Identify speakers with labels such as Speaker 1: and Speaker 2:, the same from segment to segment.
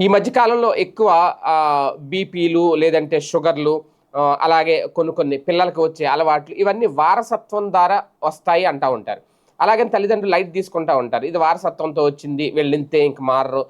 Speaker 1: ఈ మధ్యకాలంలో ఎక్కువ బీపీలు లేదంటే షుగర్లు అలాగే కొన్ని కొన్ని పిల్లలకు వచ్చే అలవాట్లు ఇవన్నీ వారసత్వం ద్వారా వస్తాయి అంటూ ఉంటారు. అలాగే తల్లిదండ్రులు లైట్ తీసుకుంటూ ఉంటారు. ఇది వారసత్వంతో వచ్చింది వెళ్ళింతే ఇంక మారరు.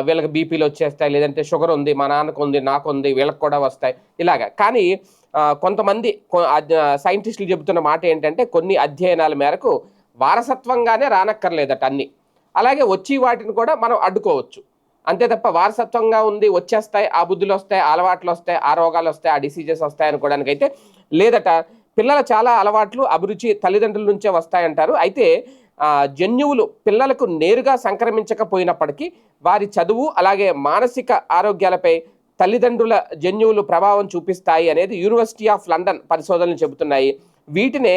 Speaker 1: వీళ్ళకి బీపీలు వచ్చేస్తాయి లేదంటే షుగర్ ఉంది మా నాన్నకు ఉంది నాకు ఉంది వీళ్ళకి కూడా వస్తాయి. ఇలాగా. కానీ కొంతమంది కొ- సైంటిస్టులు చెబుతున్న మాట ఏంటంటే కొన్ని అధ్యయనాల మేరకు వారసత్వంగానే రానక్కర్లేదట అన్నీ. అలాగే వచ్చి వాటిని కూడా మనం అడ్డుకోవచ్చు. అంతే తప్ప వారసత్వంగా ఉంది వచ్చేస్తాయి ఆ బుద్ధులు వస్తాయి అలవాట్లు వస్తాయి ఆ రోగాలు వస్తాయి ఆ డిసీజెస్ వస్తాయి అనుకోవడానికి అయితే లేదట. పిల్లల చాలా అలవాట్లు అభిరుచి తల్లిదండ్రుల నుంచే వస్తాయంటారు. అయితే జన్యువులు పిల్లలకు నేరుగా సంక్రమించకపోయినప్పటికీ వారి చదువు అలాగే మానసిక ఆరోగ్యాలపై తల్లిదండ్రుల జన్యువులు ప్రభావం చూపిస్తాయి అనేది యూనివర్సిటీ ఆఫ్ లండన్ పరిశోధనలు చెబుతున్నాయి. వీటినే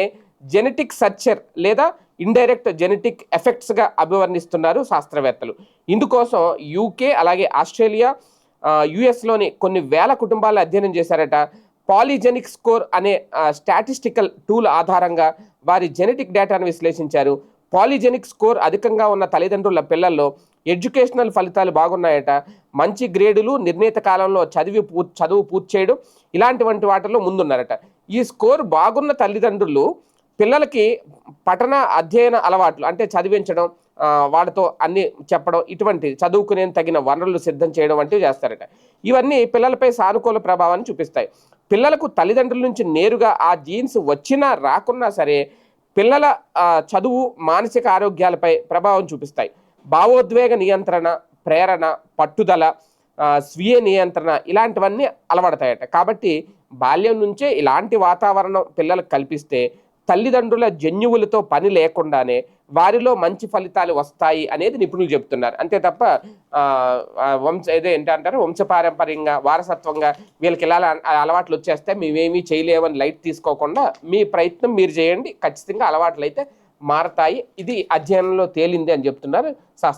Speaker 1: జెనెటిక్ సర్చర్ లేదా ఇండైరెక్ట్ జెనెటిక్ ఎఫెక్ట్స్గా అభివర్ణిస్తున్నారు శాస్త్రవేత్తలు. ఇందుకోసం యూకే అలాగే ఆస్ట్రేలియా యుఎస్లోని కొన్ని వేల కుటుంబాలు అధ్యయనం చేశారట. పాలిజెనిక్ స్కోర్ అనే స్టాటిస్టికల్ టూల్ ఆధారంగా వారి జెనెటిక్ డేటాను విశ్లేషించారు. పాలిజెనిక్ స్కోర్ అధికంగా ఉన్న తల్లిదండ్రుల పిల్లల్లో ఎడ్యుకేషనల్ ఫలితాలు బాగున్నాయట. మంచి గ్రేడులు నిర్ణీత కాలంలో చదివి పూ చదువు పూర్తి చేయడం ఇలాంటివంటి వాటిల్లో ముందున్నారట. ఈ స్కోర్ బాగున్న తల్లిదండ్రులు పిల్లలకి పఠన అధ్యయన అలవాట్లు అంటే చదివించడం వాళ్ళతో అన్ని చెప్పడం ఇటువంటి చదువుకునే తగిన వనరులు సిద్ధం చేయడం వంటివి చేస్తారట. ఇవన్నీ పిల్లలపై సానుకూల ప్రభావాన్ని చూపిస్తాయి. పిల్లలకు తల్లిదండ్రుల నుంచి నేరుగా ఆ జీన్స్ వచ్చినా రాకున్నా సరే పిల్లల చదువు మానసిక ఆరోగ్యాలపై ప్రభావం చూపిస్తాయి. భావోద్వేగ నియంత్రణ ప్రేరణ పట్టుదల స్వీయ నియంత్రణ ఇలాంటివన్నీ అలవడతాయట కాబట్టి బాల్యం నుంచే ఇలాంటి వాతావరణం పిల్లలకు కల్పిస్తే తల్లిదండ్రుల జన్యువులతో పని లేకుండానే వారిలో మంచి ఫలితాలు వస్తాయి అనేది నిపుణులు చెప్తున్నారు అంతే తప్ప వంశ ఏదో ఏంటంటారు? వంశపారంపర్యంగా వారసత్వంగా వీళ్ళకి ఇలా అలవాట్లు వచ్చేస్తే మేమేమీ చేయలేమని లైట్ తీసుకోకుండా మీ ప్రయత్నం మీరు చేయండి. ఖచ్చితంగా అలవాట్లు అయితే మారతాయి. ఇది అధ్యయనంలో తేలింది అని చెప్తున్నారు. శాస్త్ర